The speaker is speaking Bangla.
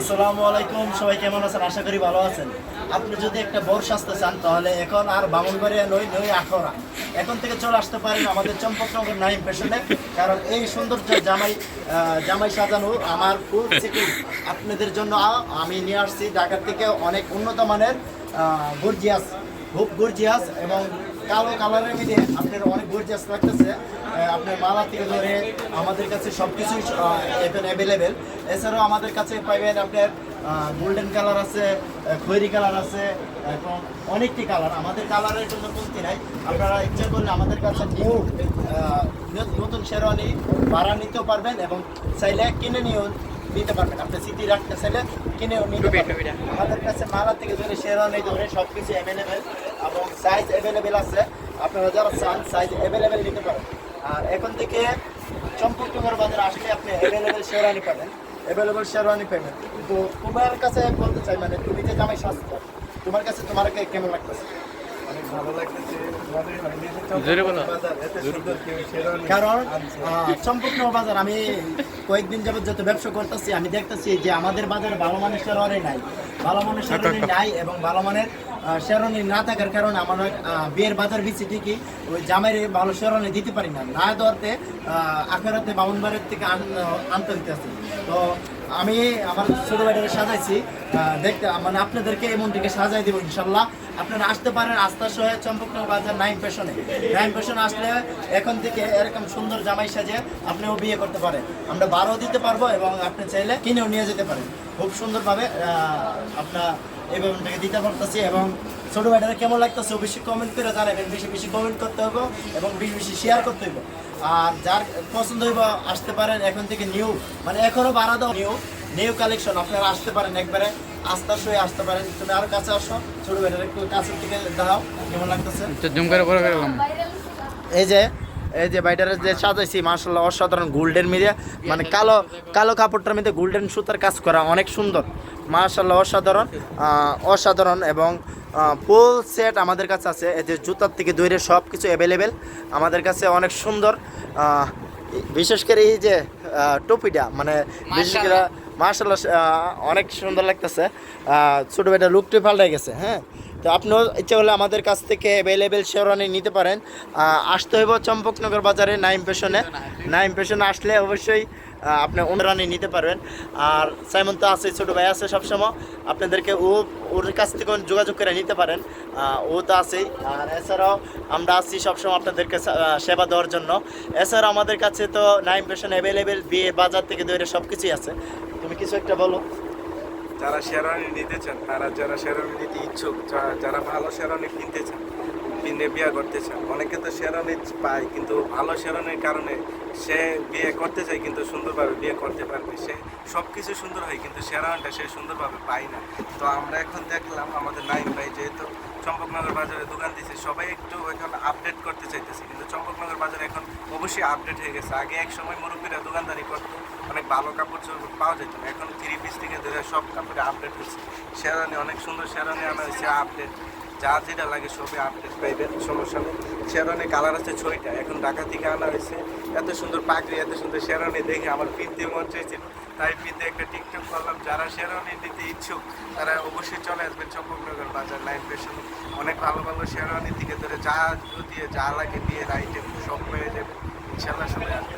আসসালামু আলাইকুম, সবাই কেমন আছেন? আশা করি ভালো আছেন। আপনি যদি একটা বর সাজতে চান, তাহলে এখন আর বামুনবাড়িয়া নই নই আখড়া। এখন থেকে চলে আসতে পারেন আমাদের চম্পকনগর নাইম পেশনে কারণ এই সৌন্দর্য জামাই জামাই সাজানো আমার ফুল সিটি। আপনাদের জন্য আমি নিয়ে আসছি ঢাকা থেকে অনেক উন্নত মানের গর্জিয়াস, খুব গর্জিয়াস এবং কালো কালারের মিলে আপনার অনেক গর্জিয়াস লাগতেছে। আপনার মালা থেকে ধরে আমাদের কাছে সব কিছুই এখন অ্যাভেলেবেল এছাড়াও আমাদের কাছে পাইবেন আপনার গোল্ডেন কালার আছে খয়েরি কালার আছে এবং অনেকটি কালার আমাদের কালারের জন্য কমতি নাই আপনারা ইচ্ছা করলে আমাদের কাছে নিউ নতুন শেরওয়ানি ভাড়া নিতেও পারবেন এবং চাইলে কিনে নিয়েও নিতে পারবেন। আপনি সিটি রাখতে চাইলে কিনেও নিতে পারবেন। আমাদের কাছে মালা থেকে ধরে শেরওয়ানি ধরে সব কিছু অ্যাভেলেবেল এবং সাইজ অ্যাভেলেবেল আছে। আপনারা যারা চান সাইজ অ্যাভেলেবেল নিতে পারেন। আর এখন থেকে চম্পকনগর বাজারে আসলে আপনি অ্যাভেলেবেল শেরওয়ানি পাবেন। অ্যাভেলেবেল শেরওয়ানি পাবেন। তো তোমার কাছে বলতে চাই মানে তুমি যে জামাই শাস্ত্র তোমার কাছে তোমার কেমন লাগতেছে? অনেক ভালো লাগতেছে। মনে কারণ বাজার আমি কয়েকদিন যাবত যত ব্যবসা করতেছি আমি দেখতেছি যে আমাদের বাজারে ভালো মানের শেরওয়ানি নাই। ভালো মানুষের নাই এবং ভালো মানের আহ, না থাকার কারণে আমার বিয়ের বাজার বিচি ঠিকই ওই জামাইরে ভালো শেরওয়ানি দিতে পারি না। না দেওয়াতে আখেরাতে বামনবাড়ির থেকে আন- আনতে দিতেছি তো আমি আমার ছোট ভাইটাকে সাজাইছি দেখতে মানে আপনাদেরকে এমনটিকে সাজাই দেবো ইনশাল্লাহ। আপনারা আসতে পারেন আস্থা সহে চম্পকনগর বাজার নাইন পেশনে নাইন পেশনে আসলে এখন থেকে এরকম সুন্দর জামাই সাজে আপনিও বিয়ে করতে পারেন। আমরা বারো দিতে পারব এবং আপনি চাইলে কিনেও নিয়ে যেতে পারেন। খুব সুন্দরভাবে আপনার এই ব্যাপারটাকে দিতে পারতেছি এবং ছোট ভাইটারা কেমন লাগতেছে অবশ্যই কমেন্ট করে জানাবেন বেশি বেশি কমেন্ট করতে হবে এবং বেশি বেশি শেয়ার করতে হবে আর যার পছন্দ হইব আসতে পারেন এখন থেকে নিউ মানে এখনও বাড়া দাও নিউ নিউ কালেকশন আপনারা আসতে পারেন একবারে আস্তার সয়ে আসতে পারেন। তুমি আরও কাছে আসো ছোট ভাইটার একটু কাছের থেকে দাও কেমন লাগতেছে? এই যে এই যে বাইটারে যে সাজাইছি মার্শাল্লাহ অসাধারণ গোল্ডেন মিডিয়া মানে কালো কালো কাপড়টার মধ্যে গোল্ডেন সুতার কাজ করা অনেক সুন্দর। মার্শাল্লাহ অসাধারণ অসাধারণ এবং পোল সেট আমাদের কাছে আছে। এই যে জুতার থেকে দৈরে সব কিছু অ্যাভেলেবেল আমাদের কাছে অনেক সুন্দর। বিশেষ করে এই যে টুপিটা মানে বিশেষ করে মার্শাল্লাহ অনেক সুন্দর লাগতেছে। ছোট ভাইটা লুকটি পাল্টাই গেছে হ্যাঁ? তো আপনিও ইচ্ছা হলে আমাদের কাছ থেকে অ্যাভেলেবেল শেরওয়ানি নিতে পারেন। আসতে হইব চম্পকনগর বাজারে, নাইম পেশনে নাইম পেশনে আসলে অবশ্যই আপনি অনুরানি নিতে পারবেন। আর সাইমন তো আছে, ছোটো ভাই আছে সবসময়। আপনাদেরকে ও, ওর কাছ থেকে যোগাযোগ করে নিতে পারেন। ও তো আছেই। আর এছাড়াও আমরা আছি সবসময় আপনাদেরকে সেবা দেওয়ার জন্য। এছাড়াও আমাদের কাছে তো নাইম পেশন অ্যাভেলেবেল বিয়ে বাজার থেকে ধরে সব কিছুই আছে। তুমি কিছু একটা বলো। যারা শেরওয়ানি নিতে চান, তারা যারা শেরওয়ানি নিতে ইচ্ছুক যারা ভালো শেরওয়ানি কিনতে চান, কিনে বিয়ে করতে চান, অনেকে তো শেরওয়ানি পায়, কিন্তু ভালো শেরওয়ানির কারণে সে বিয়ে করতে চায়, কিন্তু সুন্দরভাবে বিয়ে করতে পারবে। সে সব কিছু সুন্দর হয়, কিন্তু শেরওয়ানিটা সে সুন্দরভাবে পায় না। তো আমরা এখন দেখলাম আমাদের নাইন ভাই যেহেতু চম্পকনগর বাজারে দোকান দিয়েছে সবাই একটু এখন আপডেট করতে চাইতেছে, কিন্তু চম্পকনগর বাজারে এখন অবশ্যই আপডেট হয়ে গেছে। আগে এক সময় মুরব্বীরা দোকানদারি করতো ভালো কাপড় চোপড় পাওয়া যেত না। এখন থ্রি পিস থেকে ধরে সব কাপড়ে আপডেট হচ্ছে। শেরানি অনেক সুন্দর শেরানি আনা হয়েছে আপডেট যা যেটা লাগে সবই আপডেট পাইবেন, সমস্যা নেই। শেরানি কালার আছে ছয়টা, এখন ঢাকা থেকে আনা হয়েছে। এত সুন্দর পাগড়ি, এত সুন্দর শেরানি দেখে আমার পিনতে মন চাইছিল। তাই পিনতে একটা টিকটক করলাম, যারা শেরানি নিতে ইচ্ছুক, তারা অবশ্যই চলে আসবেন চম্পকনগর বাজার লাইন পেশন অনেক ভালো ভালো শেরানি থেকে ধরে যা দিয়ে যা লাগে বিয়ের আইটেম সব পেয়ে যাবে। ইনশাল্লাহ সবাই আসবে।